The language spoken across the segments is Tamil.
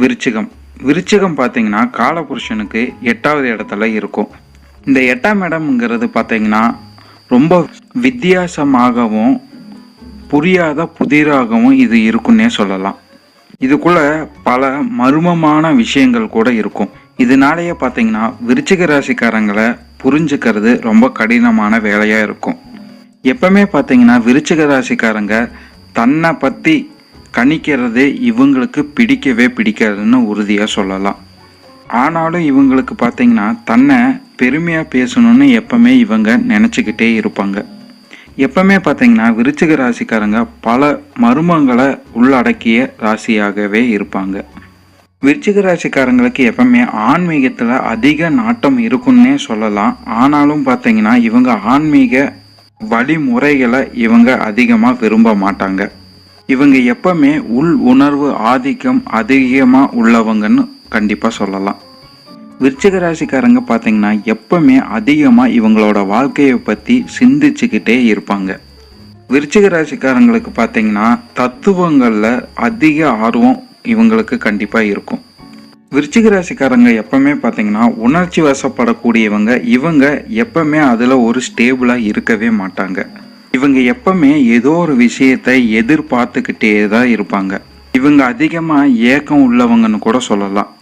விருச்சிகம். விருச்சிகம் பார்த்தீங்கன்னா காலபுருஷனுக்கு எட்டாவது இடத்துல இருக்கும். இந்த எட்டாம் இடம்ங்கிறது பார்த்தீங்கன்னா ரொம்ப வித்தியாசமாகவும் புரியாத புதிராகவும் இது இருக்குன்னே சொல்லலாம். இதுக்குள்ள பல மர்மமான விஷயங்கள் கூட இருக்கும். இதனாலேயே பார்த்தீங்கன்னா விருச்சிக ராசிக்காரங்களை புரிஞ்சுக்கிறது ரொம்ப கடினமான வேலையாக இருக்கும். எப்பவுமே பார்த்தீங்கன்னா விருச்சிக ராசிக்காரங்க தன்னை பற்றி கணிக்கிறது இவங்களுக்கு பிடிக்கவே பிடிக்காதுன்னு உறுதியாக சொல்லலாம். ஆனாலும் இவங்களுக்கு பார்த்தீங்கன்னா தன்னை பெருமையாக பேசணும்னு எப்பவுமே இவங்க நினச்சிக்கிட்டே இருப்பாங்க. எப்பவுமே பார்த்தீங்கன்னா விருச்சிக ராசிக்காரங்க பல மர்மங்களை உள்ளடக்கிய ராசியாகவே இருப்பாங்க. விருச்சிக ராசிக்காரங்களுக்கு எப்பவுமே ஆன்மீகத்தில் அதிக நாட்டம் இருக்குன்னே சொல்லலாம். ஆனாலும் பார்த்தீங்கன்னா இவங்க ஆன்மீக வழிமுறைகளை இவங்க அதிகமாக விரும்ப மாட்டாங்க. இவங்க எப்பவுமே உள் உணர்வு ஆதிக்கம் அதிகமாக உள்ளவங்கன்னு கண்டிப்பாக சொல்லலாம். விருச்சிக ராசிக்காரங்க பார்த்தீங்கன்னா எப்பவுமே அதிகமாக இவங்களோட வாழ்க்கையை பற்றி சிந்திச்சுக்கிட்டே இருப்பாங்க. விருச்சிக ராசிக்காரங்களுக்கு பார்த்தீங்கன்னா தத்துவங்களில் அதிக ஆர்வம் இவங்களுக்கு கண்டிப்பாக இருக்கும். விருச்சிக ராசிக்காரங்க எப்பவுமே பார்த்தீங்கன்னா உணர்ச்சி வசப்படக்கூடியவங்க. இவங்க எப்பவுமே அதில் ஒரு ஸ்டேபிளாக இருக்கவே மாட்டாங்க. இவங்க எப்பவுமே ஏதோ ஒரு விஷயத்தை எதிர்பார்த்துக்கிட்டே தான் இருப்பாங்க. இவங்க அதிகமாக ஏக்கம் உள்ளவங்கன்னு கூட சொல்லலாம்.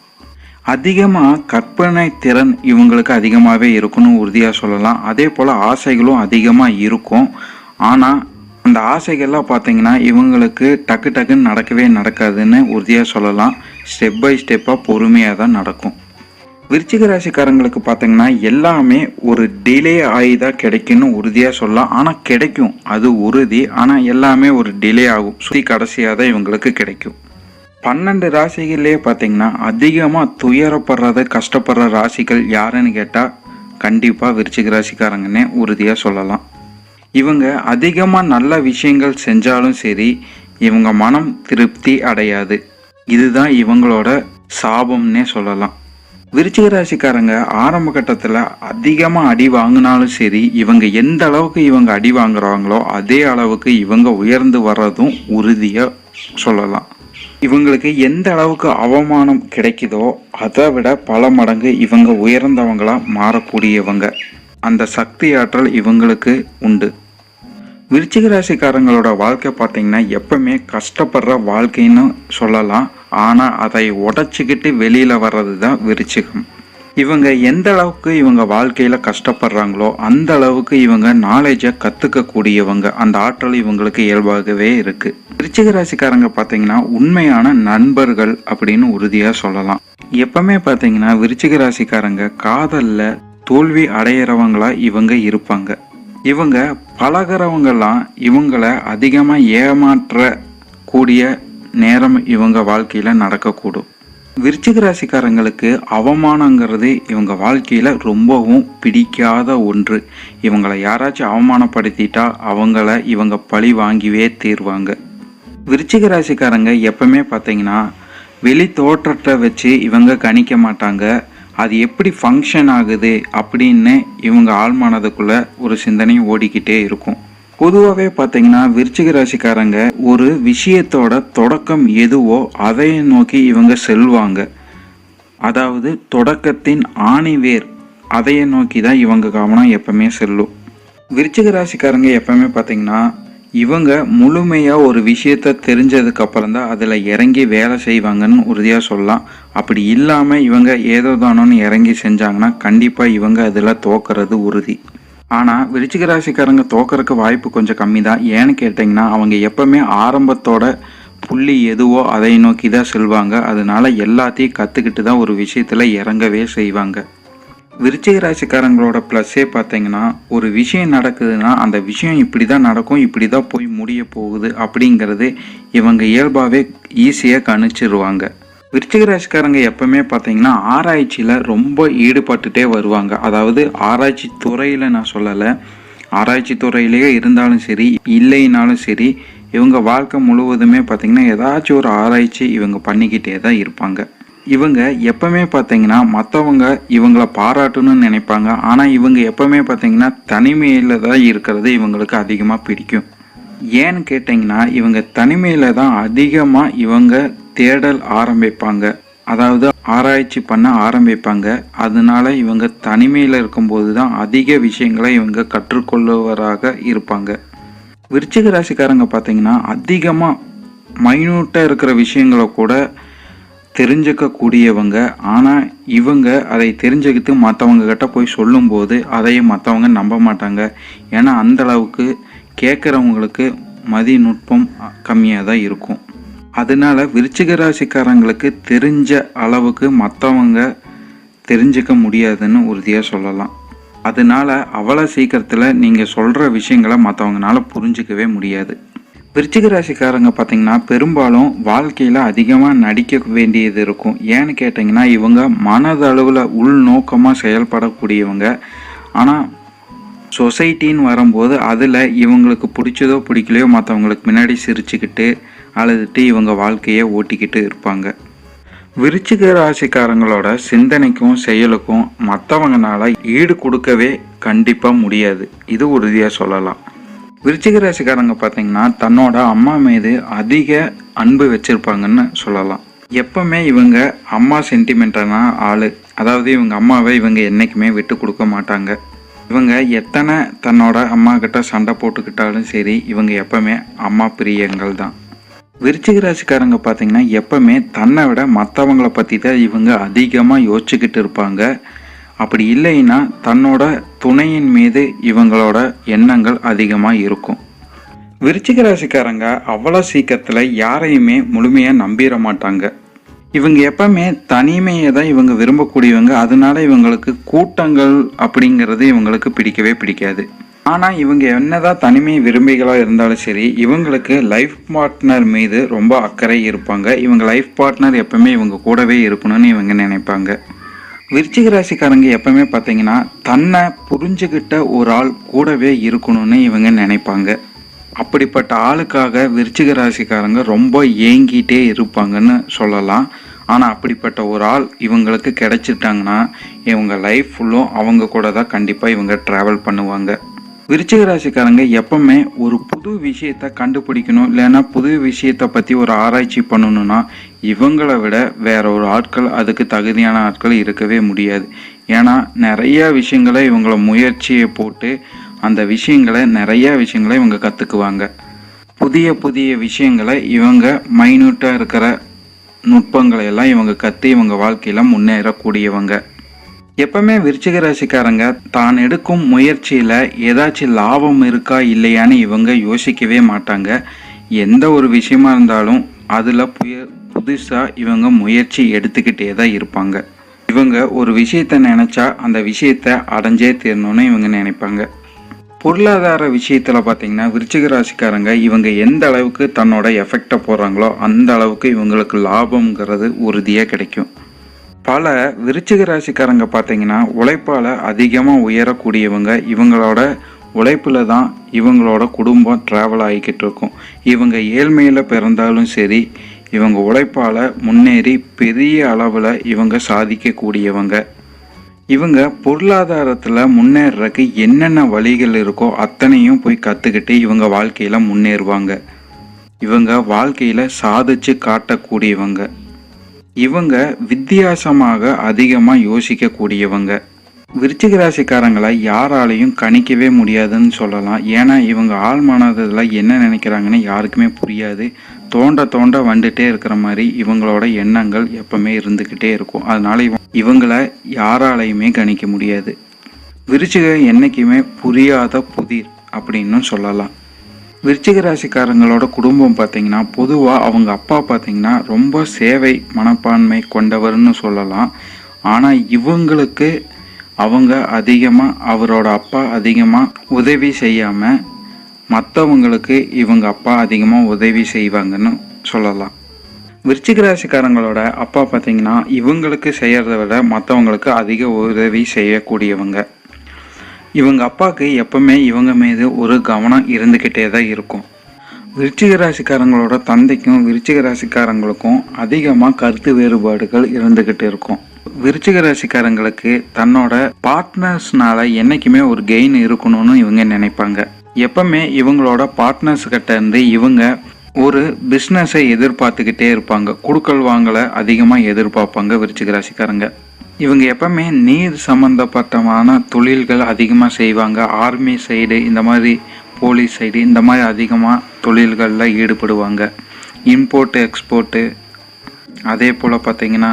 அதிகமாக கற்பனை திறன் இவங்களுக்கு அதிகமாகவே இருக்குன்னு உறுதியாக சொல்லலாம். அதே போல் ஆசைகளும் அதிகமாக இருக்கும். ஆனால் அந்த ஆசைகள்லாம் பார்த்தீங்கன்னா இவங்களுக்கு டக்கு டக்குன்னு நடக்கவே நடக்காதுன்னு உறுதியாக சொல்லலாம். ஸ்டெப் பை ஸ்டெப்பாக பொறுமையாக தான் நடக்கும். விருச்சிக ராசிக்காரங்களுக்கு பார்த்தீங்கன்னா எல்லாமே ஒரு டிலே ஆகி தான் கிடைக்கும்னு உறுதியாக சொல்லலாம். ஆனால் கிடைக்கும். அது உறுதி. ஆனால் எல்லாமே ஒரு டிலே ஆகும். சுற்றி கடைசியாக தான் இவங்களுக்கு கிடைக்கும். பன்னெண்டு ராசிகள்லேயே பார்த்தீங்கன்னா அதிகமாக துயரப்படுறத கஷ்டப்படுற ராசிகள் யாருன்னு கேட்டால் கண்டிப்பாக விருச்சிக ராசிக்காரங்கன்னே உறுதியாக சொல்லலாம். இவங்க அதிகமாக நல்ல விஷயங்கள் செஞ்சாலும் சரி இவங்க மனம் திருப்தி அடையாது. இதுதான் இவங்களோட சாபம்னே சொல்லலாம். விருச்சிக ராசிக்காரங்க ஆரம்ப கட்டத்தில் அதிகமாக அடி வாங்கினாலும் சரி இவங்க எந்த அளவுக்கு இவங்க அடி வாங்குறாங்களோ அதே அளவுக்கு இவங்க உயர்ந்து வர்றதும் உறுதியாக சொல்லலாம். இவங்களுக்கு எந்த அளவுக்கு அவமானம் கிடைக்குதோ அதை விட பல மடங்கு இவங்க உயர்ந்தவங்களா மாறக்கூடியவங்க. அந்த சக்தி ஆற்றல் இவங்களுக்கு உண்டு. விருச்சிக ராசிக்காரங்களோட வாழ்க்கை பார்த்தீங்கன்னா எப்பவுமே கஷ்டப்படுற வாழ்க்கைன்னு சொல்லலாம். ஆனால் அதை உடச்சிக்கிட்டு வெளியில் வர்றது தான் விருச்சிகம். இவங்க எந்த அளவுக்கு இவங்க வாழ்க்கையில் கஷ்டப்படுறாங்களோ அந்த அளவுக்கு இவங்க நாலேஜை கற்றுக்கக்கூடியவங்க அந்த ஆற்றல் இவங்களுக்கு இயல்பாகவே இருக்குது விருச்சிக ராசிக்காரங்க பார்த்தீங்கன்னா உண்மையான நண்பர்கள் அப்படின்னு உறுதியாக சொல்லலாம். எப்பவுமே பார்த்தீங்கன்னா விருச்சிக ராசிக்காரங்க காதலில் தோல்வி அடையிறவங்களா இவங்க இருப்பாங்க. இவங்க பழகிறவங்கெல்லாம் இவங்களை அதிகமாக ஏமாற்ற கூடிய நேரம் இவங்க வாழ்க்கையில் நடக்கக்கூடும். விருச்சிக ராசிக்காரங்களுக்கு அவமானங்கிறது இவங்க வாழ்க்கையில் ரொம்பவும் பிடிக்காத ஒன்று. இவங்களை யாராச்சும் அவமானப்படுத்திட்டா அவங்கள இவங்க பழி வாங்கிவே தீர்வாங்க. விருச்சிக ராசிக்காரங்க எப்பவுமே பார்த்தீங்கன்னா வெளி தோற்றத்தை வச்சு இவங்க கணிக்க மாட்டாங்க. அது எப்படி ஃபங்க்ஷன் ஆகுது அப்படின்னு இவங்க ஆழ்மானதுக்குள்ளே ஒரு சிந்தனை ஓடிக்கிட்டே இருக்கும். பொதுவாகவே பார்த்தீங்கன்னா விருச்சிக ராசிக்காரங்க ஒரு விஷயத்தோட தொடக்கம் எதுவோ அதை நோக்கி இவங்க செல்வாங்க. அதாவது தொடக்கத்தின் ஆணிவேர் அதையை நோக்கி தான் இவங்க கவனம் எப்பவுமே செல்லும். விருச்சிக ராசிக்காரங்க எப்பவுமே பார்த்தீங்கன்னா இவங்க முழுமையாக ஒரு விஷயத்த தெரிஞ்சதுக்கு அப்புறம் தான் அதில் இறங்கி வேலை செய்வாங்கன்னு உறுதியாக சொல்லலாம். அப்படி இல்லாமல் இவங்க ஏதோ தானோன்னு இறங்கி செஞ்சாங்கன்னா கண்டிப்பாக இவங்க அதில் தோக்கிறது உறுதி. ஆனால் விருச்சிக ராசிக்காரங்க தோக்கறதுக்கு வாய்ப்பு கொஞ்சம் கம்மி தான் ஏன்னு கேட்டிங்கன்னா அவங்க எப்பவுமே ஆரம்பத்தோட புள்ளி எதுவோ அதை நோக்கி தான் செல்வாங்க. அதனால எல்லாத்தையும் கற்றுக்கிட்டு தான் ஒரு விஷயத்தில் இறங்கவே செய்வாங்க. விருச்சிக ராசிக்காரங்களோட ப்ளஸ்ஸே பார்த்தீங்கன்னா ஒரு விஷயம் நடக்குதுன்னா அந்த விஷயம் இப்படி தான் நடக்கும் இப்படி தான் போய் முடிய போகுது அப்படிங்கிறது இவங்க இயல்பாகவே ஈஸியாக கணிச்சிருவாங்க. விருச்சிக ராசிக்காரங்க எப்பவுமே பார்த்தீங்கன்னா ஆராய்ச்சியில் ரொம்ப ஈடுபட்டுட்டே வருவாங்க. அதாவது ஆராய்ச்சி துறையில் நான் சொல்லலை. ஆராய்ச்சி துறையிலேயே இருந்தாலும் சரி இல்லைனாலும் சரி இவங்க வாழ்க்கை முழுவதுமே பார்த்தீங்கன்னா ஏதாச்சும் ஒரு ஆராய்ச்சி இவங்க பண்ணிக்கிட்டே தான் இருப்பாங்க. இவங்க எப்பவுமே பார்த்தீங்கன்னா மற்றவங்க இவங்களை பாராட்டணும்னு நினைப்பாங்க. ஆனால் இவங்க எப்பவுமே பார்த்தீங்கன்னா தனிமையில் தான் இருக்கிறது இவங்களுக்கு அதிகமாக பிடிக்கும். ஏன்னு கேட்டிங்கன்னா இவங்க தனிமையில் தான் அதிகமாக இவங்க தேடல் ஆரம்பிப்பாங்க. அதாவது ஆராய்ச்சி பண்ண ஆரம்பிப்பாங்க. அதனால இவங்க தனிமையில் இருக்கும்போது தான் அதிக விஷயங்களை இவங்க கற்றுக்கொள்ளுவராக இருப்பாங்க. விருச்சிக ராசிக்காரங்க பார்த்தீங்கன்னா அதிகமாக மைனூட்டாக இருக்கிற விஷயங்களை கூட தெரிஞ்சுக்கக்கூடியவங்க. ஆனால் இவங்க அதை தெரிஞ்சுக்கிட்டு மற்றவங்க கிட்ட போய் சொல்லும்போது அதையும் மற்றவங்க நம்ப மாட்டாங்க. ஏன்னா அந்த அளவுக்கு கேட்குறவங்களுக்கு மதிநுட்பம் கம்மியாக தான் இருக்கும். அதனால விருச்சிக ராசிக்காரங்களுக்கு தெரிஞ்ச அளவுக்கு மற்றவங்க தெரிஞ்சுக்க முடியாதுன்னு உறுதியாக சொல்லலாம். அதனால அவ்வளோ சீக்கிரத்தில் நீங்கள் சொல்கிற விஷயங்களை மற்றவங்களால புரிஞ்சிக்கவே முடியாது. விருச்சிக ராசிக்காரங்க பார்த்திங்கன்னா பெரும்பாலும் வாழ்க்கையில் அதிகமாக நடிக்க வேண்டியது இருக்கும். ஏன்னு கேட்டிங்கன்னா இவங்க மனதளவில் உள்நோக்கமாக செயல்படக்கூடியவங்க. ஆனால் சொசைட்டின்னு வரும்போது அதில் இவங்களுக்கு பிடிச்சதோ பிடிக்கலையோ மற்றவங்களுக்கு முன்னாடி சிரிச்சுக்கிட்டு அழுதுட்டு இவங்க வாழ்க்கையை ஓட்டிக்கிட்டு இருப்பாங்க. விருச்சிக ராசிக்காரங்களோட சிந்தனைக்கும் செயலுக்கும் மற்றவங்கனால ஈடு கொடுக்கவே கண்டிப்பாக முடியாது. இது உறுதியாக சொல்லலாம். விருச்சிக ராசிக்காரங்க பார்த்தீங்கன்னா தன்னோட அம்மா மீது அதிக அன்பு வச்சுருப்பாங்கன்னு சொல்லலாம். எப்பவுமே இவங்க அம்மா சென்டிமெண்டான ஆள். அதாவது இவங்க அம்மாவை இவங்க என்றைக்குமே விட்டு கொடுக்க மாட்டாங்க. இவங்க எத்தனை தன்னோட அம்மா கிட்ட சண்டை போட்டுக்கிட்டாலும் சரி இவங்க எப்பவுமே அம்மா பிரியங்கள் தான் விருச்சிக ராசிக்காரங்க பார்த்தீங்கன்னா எப்பவுமே தன்னை விட மற்றவங்கள பற்றி தான் இவங்க அதிகமாக யோசிச்சுக்கிட்டு இருப்பாங்க. அப்படி இல்லைன்னா தன்னோட துணையின் மீது இவங்களோட எண்ணங்கள் அதிகமாக இருக்கும். விருச்சிக ராசிக்காரங்க அவ்வளோ சீக்கிரத்தில் யாரையுமே முழுமையாக நம்பிட மாட்டாங்க. இவங்க எப்பவுமே தனிமையை தான் இவங்க விரும்பக்கூடியவங்க. அதனால இவங்களுக்கு கூட்டங்கள் அப்படிங்கிறது இவங்களுக்கு பிடிக்கவே பிடிக்காது. ஆனால் இவங்க என்னதான் தனிமை விரும்பிகளாக இருந்தாலும் சரி இவங்களுக்கு லைஃப் பார்ட்னர் மீது ரொம்ப அக்கறை இருப்பாங்க. இவங்க லைஃப் பார்ட்னர் எப்பவுமே இவங்க கூடவே இருக்கணும்னு இவங்க நினைப்பாங்க. விருச்சிக ராசிக்காரங்க எப்பவுமே பார்த்தீங்கன்னா தன்னை புரிஞ்சுக்கிட்ட ஒரு ஆள் கூடவே இருக்கணும்னு இவங்க நினைப்பாங்க. அப்படிப்பட்ட ஆளுக்காக விருச்சிக ராசிக்காரங்க ரொம்ப ஏங்கிட்டே இருப்பாங்கன்னு சொல்லலாம். ஆனால் அப்படிப்பட்ட ஒரு ஆள் இவங்களுக்கு கிடைச்சிட்டாங்கன்னா இவங்க லைஃப் ஃபுல்லும் அவங்க கூட தான் கண்டிப்பாக இவங்க ட்ராவல் பண்ணுவாங்க. விருச்சிக ராசிக்காரங்க எப்பவுமே ஒரு புது விஷயத்த கண்டுபிடிக்கணும் இல்லைன்னா புது விஷயத்தை பற்றி ஒரு ஆராய்ச்சி பண்ணணும்னா இவங்களை விட வேற ஒரு ஆட்கள் அதுக்கு தகுதியான ஆட்கள் இருக்கவே முடியாது. ஏன்னா நிறைய விஷயங்களை இவங்கள முயற்சியை போட்டு அந்த விஷயங்களை நிறைய விஷயங்களை இவங்க கற்றுக்குவாங்க புதிய புதிய விஷயங்களை இவங்க மைன்யூட்டாக இருக்கிற நுட்பங்களை எல்லாம் இவங்க கற்று இவங்க வாழ்க்கையில் முன்னேறக்கூடியவங்க. எப்பவுமே விருச்சிக ராசிக்காரங்க தான் எடுக்கும் முயற்சியில் ஏதாச்சும் லாபம் இருக்கா இல்லையான்னு இவங்க யோசிக்கவே மாட்டாங்க. எந்த ஒரு விஷயமா இருந்தாலும் அதில் புய புதுசாக இவங்க முயற்சி எடுத்துக்கிட்டே தான் இருப்பாங்க. இவங்க ஒரு விஷயத்தை நினச்சா அந்த விஷயத்தை அடைஞ்சே தீரணும்னு இவங்க நினைப்பாங்க. பொருளாதார விஷயத்தில் பார்த்தீங்கன்னா விருச்சிக ராசிக்காரங்க இவங்க எந்த அளவுக்கு தன்னோட எஃபெக்டை போடுறாங்களோ அந்த அளவுக்கு இவங்களுக்கு லாபம்ங்கிறது உறுதியாக கிடைக்கும். பல விருச்சிக ராசிக்காரங்க பார்த்தீங்கன்னா உழைப்பால் அதிகமாக உயரக்கூடியவங்க. இவங்களோட உழைப்பில் தான் இவங்களோட குடும்பம் ட்ராவல் ஆகிக்கிட்டு இருக்கும். இவங்க ஏழ்மையில் பிறந்தாலும் சரி இவங்க உழைப்பால் முன்னேறி பெரிய அளவில் இவங்க சாதிக்கக்கூடியவங்க. இவங்க பொருளாதாரத்தில் முன்னேறதுக்கு என்னென்ன வழிகள் இருக்கோ அத்தனையும் போய் கற்றுக்கிட்டு இவங்க வாழ்க்கையில் முன்னேறுவாங்க. இவங்க வாழ்க்கையில் சாதிச்சு காட்டக்கூடியவங்க. இவங்க வித்தியாசமாக அதிகமாக யோசிக்கக்கூடியவங்க. விருச்சிக ராசிக்காரங்களை யாராலையும் கணிக்கவே முடியாதுன்னு சொல்லலாம். ஏன்னா இவங்க ஆள் மனதில் என்ன நினைக்கிறாங்கன்னு யாருக்குமே புரியாது. தோண்ட தோண்ட வந்துட்டே இருக்கிற மாதிரி இவங்களோட எண்ணங்கள் எப்பவுமே இருந்துக்கிட்டே இருக்கும். அதனால இவங்களை யாராலையுமே கணிக்க முடியாது. விருச்சிக என்னைக்குமே புரியாத புதிர் அப்படின்னு சொல்லலாம். விருச்சிக ராசிக்காரங்களோட குடும்பம் பார்த்தீங்கன்னா பொதுவாக அவங்க அப்பா பார்த்தீங்கன்னா ரொம்ப சேவை மனப்பான்மை கொண்டவர்னு சொல்லலாம். ஆனால் இவங்களுக்கு அவங்க அதிகமாக அவரோட அப்பா அதிகமாக உதவி செய்யாமல் மற்றவங்களுக்கு இவங்க அப்பா அதிகமாக உதவி செய்வாங்கன்னு சொல்லலாம். விருச்சிக ராசிக்காரங்களோட அப்பா பார்த்தீங்கன்னா இவங்களுக்கு செய்கிறத விட மற்றவங்களுக்கு அதிக உதவி செய்யக்கூடியவங்க. இவங்க அப்பாவுக்கு எப்பவுமே இவங்க மீது ஒரு கவனம் இருந்துக்கிட்டே தான் இருக்கும். விருச்சிக ராசிக்காரங்களோட தந்தைக்கும் விருச்சிக ராசிக்காரங்களுக்கும் அதிகமாக கருத்து வேறுபாடுகள் இருந்துக்கிட்டு இருக்கும். விருச்சிக ராசிக்காரங்களுக்கு தன்னோட பார்ட்னர்ஸ்னால என்னைக்குமே ஒரு கெயின் இருக்கணும்னு இவங்க நினைப்பாங்க. எப்பவுமே இவங்களோட பார்ட்னர்ஸ் கிட்ட இருந்து இவங்க ஒரு பிஸ்னஸை எதிர்பார்த்துக்கிட்டே இருப்பாங்க. குடுக்கல் வாங்கலை அதிகமாக எதிர்பார்ப்பாங்க விருச்சிக ராசிக்காரங்க. இவங்க எப்பவுமே நீர் சம்மந்தப்பட்டமான தொழில்கள் அதிகமாக செய்வாங்க. ஆர்மி சைடு இந்த மாதிரி போலீஸ் சைடு இந்த மாதிரி அதிகமாக தொழில்களில் ஈடுபடுவாங்க. இம்போர்ட்டு எக்ஸ்போர்ட்டு அதே போல் பார்த்தீங்கன்னா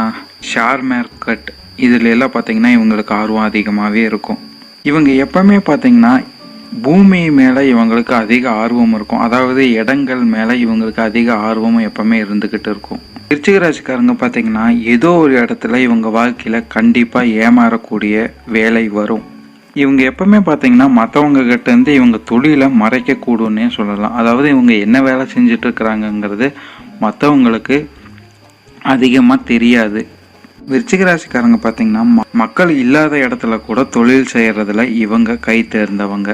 ஷேர் மார்க்கெட் இதில் எல்லாம் பார்த்தீங்கன்னா இவங்களுக்கு ஆர்வம் அதிகமாகவே இருக்கும். இவங்க எப்பவுமே பார்த்தீங்கன்னா பூமி மேலே இவங்களுக்கு அதிக ஆர்வம் இருக்கும். அதாவது இடங்கள் மேலே இவங்களுக்கு அதிக ஆர்வமும் எப்பவுமே இருந்துக்கிட்டு இருக்கும். விருச்சிகராசிக்காரங்க பார்த்தீங்கன்னா ஏதோ ஒரு இடத்துல இவங்க வாழ்க்கையில் கண்டிப்பாக ஏமாறக்கூடிய வேலை வரும். இவங்க எப்பவுமே பார்த்தீங்கன்னா மற்றவங்க கிட்டேருந்து இவங்க தொழிலை மறைக்கக்கூடும்னே சொல்லலாம். அதாவது இவங்க என்ன வேலை செஞ்சுட்டு இருக்கிறாங்கங்கிறது மற்றவங்களுக்கு அதிகமாக தெரியாது. விருச்சிக ராசிக்காரங்க பார்த்தீங்கன்னா மக்கள் இல்லாத இடத்துல கூட தொழில் செய்கிறதுல இவங்க கை தேர்ந்தவங்க.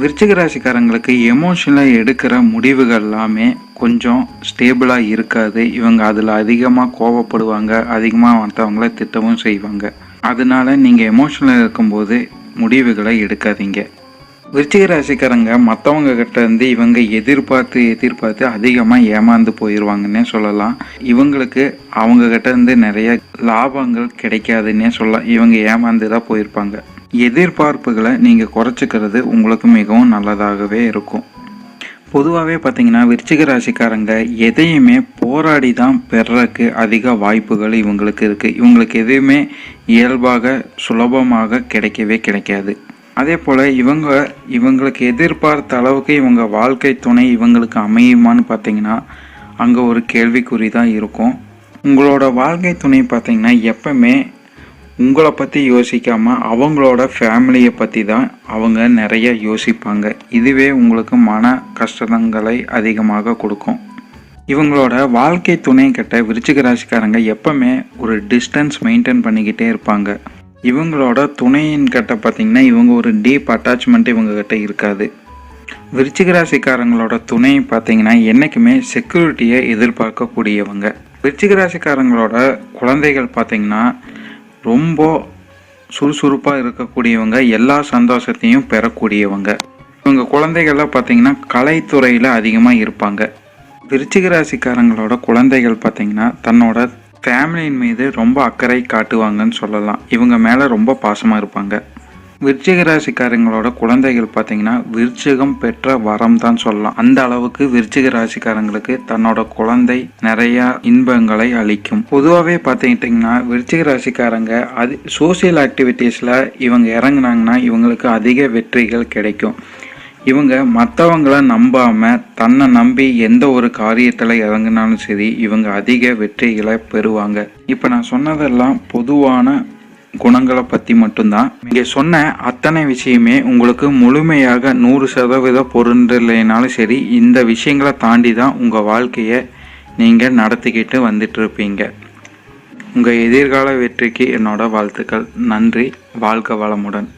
விருச்சிக ராசிக்காரங்களுக்கு எமோஷனலாக எடுக்கிற முடிவுகள் எல்லாமே கொஞ்சம் ஸ்டேபிளாக இருக்காது. இவங்க அதில் அதிகமாக கோவப்படுவாங்க அதிகமாக மற்றவங்கள திட்டவும் செய்வாங்க. அதனால நீங்கள் எமோஷனலாக இருக்கும்போது முடிவுகளை எடுக்காதீங்க. விருச்சிக ராசிக்காரங்க மற்றவங்க கிட்ட இருந்து இவங்க எதிர்பார்த்து எதிர்பார்த்து அதிகமாக ஏமாந்து போயிடுவாங்கன்னே சொல்லலாம். இவங்களுக்கு அவங்க கிட்ட இருந்து நிறைய லாபங்கள் கிடைக்காதுன்னே சொல்லலாம். இவங்க ஏமாந்து தான் போயிருப்பாங்க. எதிர்பார்ப்புகளை நீங்கள் குறைச்சிக்கிறது உங்களுக்கு மிகவும் நல்லதாகவே இருக்கும். பொதுவாகவே பார்த்தீங்கன்னா விருச்சிக ராசிக்காரங்க எதையுமே போராடி தான் பெறக்கு அதிக வாய்ப்புகள் இவங்களுக்கு இருக்குது இவங்களுக்கு எதுவுமே இயல்பாக சுலபமாக கிடைக்கவே கிடைக்காது. அதே போல் இவங்க இவங்களுக்கு எதிர்பார்த்த அளவுக்கு இவங்க வாழ்க்கை துணை இவங்களுக்கு அமையுமான்னு பார்த்தீங்கன்னா அங்கே ஒரு கேள்விக்குறி தான் இருக்கும். உங்களோட வாழ்க்கை துணை பார்த்தீங்கன்னா எப்பவுமே உங்களை பற்றி யோசிக்காமல் அவங்களோட ஃபேமிலியை பற்றி தான் அவங்க நிறைய யோசிப்பாங்க. இதுவே உங்களுக்கு மன கஷ்டங்களை அதிகமாக கொடுக்கும். இவங்களோட வாழ்க்கை துணை கிட்ட விருச்சிக ராசிக்காரங்க எப்பவுமே ஒரு டிஸ்டன்ஸ் மெயின்டைன் பண்ணிக்கிட்டே இருப்பாங்க. இவங்களோட துணையின் கிட்ட பார்த்தீங்கன்னா இவங்க ஒரு டீப் அட்டாச்மெண்ட் இவங்க கிட்ட இருக்காது. விருச்சிக ராசிக்காரங்களோட துணை பார்த்தீங்கன்னா என்றைக்குமே செக்யூரிட்டியை எதிர்பார்க்கக்கூடியவங்க. விருச்சிக ராசிக்காரங்களோட குழந்தைகள் பார்த்திங்கன்னா ரொம்ப சுறுசுறுப்பாக இருக்கக்கூடியவங்க எல்லா சந்தோஷத்தையும் பெறக்கூடியவங்க. இவங்க குழந்தைகள்லாம் பார்த்தீங்கன்னா கலைத்துறையில் அதிகமாக இருப்பாங்க. விருச்சிக ராசிக்காரங்களோட குழந்தைகள் பார்த்தீங்கன்னா தன்னோட ஃபேமிலியின் மீது ரொம்ப அக்கறை காட்டுவாங்கன்னு சொல்லலாம். இவங்க மேலே ரொம்ப பாசமாக இருப்பாங்க. விருச்சிக ராசிக்காரங்களோட குழந்தைகள் பார்த்தீங்கன்னா விருச்சிகம் பெற்ற வரம் தான் சொல்லலாம். அந்த அளவுக்கு விருச்சிக ராசிக்காரங்களுக்கு தன்னோட குழந்தை நிறைய இன்பங்களை அளிக்கும். பொதுவாகவே பார்த்துக்கிட்டிங்கன்னா விருச்சிக ராசிக்காரங்க அது சோசியல் ஆக்டிவிட்டீஸில் இவங்க இறங்குனாங்கன்னா இவங்களுக்கு அதிக வெற்றிகள் கிடைக்கும். இவங்க மற்றவங்கள நம்பாம தன்னை நம்பி எந்த ஒரு காரியத்தில் இறங்குனாலும் சரி இவங்க அதிக வெற்றிகளை பெறுவாங்க. இப்போ நான் சொன்னதெல்லாம் பொதுவான குணங்களை பற்றி மட்டும்தான். இங்கே சொன்ன அத்தனை விஷயமே உங்களுக்கு முழுமையாக நூறு சதவீத பொருந்தலைனாலும் சரி இந்த விஷயங்களை தாண்டி தான் உங்கள் வாழ்க்கையை நீங்கள் நடத்திக்கிட்டு வந்துட்டு இருப்பீங்க உங்கள் எதிர்கால வெற்றிக்கு என்னோட வாழ்த்துக்கள். நன்றி. வாழ்க வளமுடன்.